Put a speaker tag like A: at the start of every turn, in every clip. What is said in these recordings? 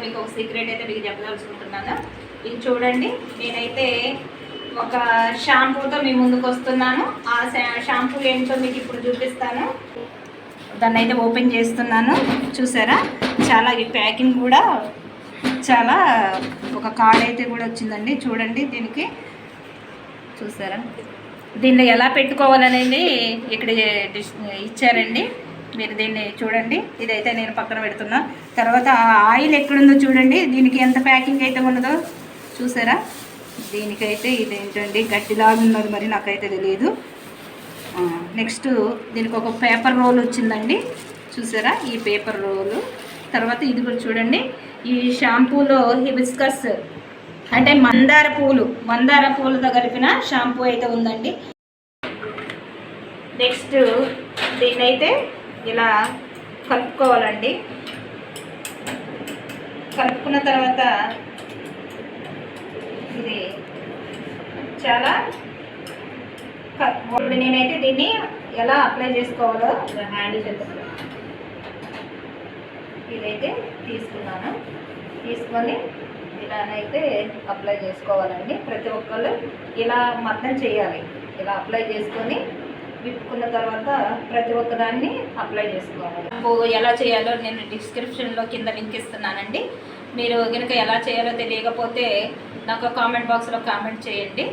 A: మీకు ఒక సీక్రెట్ అయితే మీకు చెప్పదలుచుకుంటున్నాను. ఇది చూడండి నేనైతే ఒక షాంపూతో మీ ముందుకు వస్తున్నాను. ఆ షాంపూ ఏంటో మీకు ఇప్పుడు చూపిస్తాను. దాన్ని అయితే ఓపెన్ చేస్తున్నాను. చూసారా? చాలా ఈ ప్యాకింగ్ కూడా చాలా ఒక కార్డ్ అయితే కూడా వచ్చిందండి. చూడండి దీనికి. చూసారా? దీన్ని ఎలా పెట్టుకోవాలనేది ఇక్కడ డిస్- ఇచ్చారండి. మీరు దీన్ని చూడండి. ఇదైతే నేను పక్కన పెడుతున్నా. తర్వాత ఆయిల్ ఎక్కడుందో చూడండి. దీనికి ఎంత ప్యాకింగ్ అయితే ఉన్నదో చూసారా? దీనికైతే ఇదేంటండి? గట్టిలాగా ఉన్నది మరి నాకైతే తెలియదు. నెక్స్ట్ దీనికి ఒక పేపర్ రోల్ వచ్చిందండి. చూసారా? ఈ పేపర్ రోలు. తర్వాత ఇది కూడా చూడండి. ఈ షాంపూలో హిబిస్కస్ అంటే మందార పూలు మందార పూలతో కలిపిన షాంపూ అయితే ఉందండి. నెక్స్ట్ దీన్నైతే ఇలా కలుపుకోవాలండి. కలుపుకున్న తర్వాత ఇది చాలా ఇప్పుడు నేనైతే దీన్ని ఎలా అప్లై చేసుకోవాలో హ్యాండ్ చేస్తాను ఇదైతే తీసుకున్నాను. తీసుకొని ఇలానైతే అప్లై చేసుకోవాలండి. ప్రతి ఒక్కళ్ళు ఇలా మద్దం చేయాలి. ఇలా అప్లై చేసుకొని విప్పుకున్న తర్వాత ప్రతి ఒక్కదాన్ని అప్లై చేసుకోవాలి. ఎలా చేయాలో నేను డిస్క్రిప్షన్లో కింద లింక్ ఇస్తున్నానండి. మీరు కనుక ఎలా చేయాలో తెలియకపోతే నాకు కామెంట్ బాక్స్లో కామెంట్ చేయండి.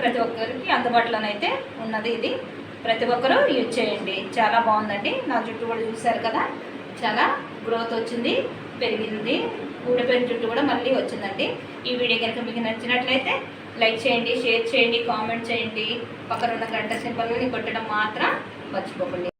A: ప్రతి ఒక్కరికి అందుబాటులోనైతే ఉన్నది ఇది. ప్రతి ఒక్కరూ యూజ్ చేయండి. చాలా బాగుందండి. నా జుట్టు కూడా చూశారు కదా. చాలా గ్రోత్ వచ్చింది పెరిగింది. ఊడిపోయిన జుట్టు కూడా మళ్ళీ వచ్చిందండి. ఈ వీడియో కనుక మీకు నచ్చినట్లయితే లైక్ చేయండి షేర్ చేయండి కామెంట్ చేయండి. పక్కన ఉన్న గంట సింపల్ని కొట్టడం మాత్రం మర్చిపోకండి.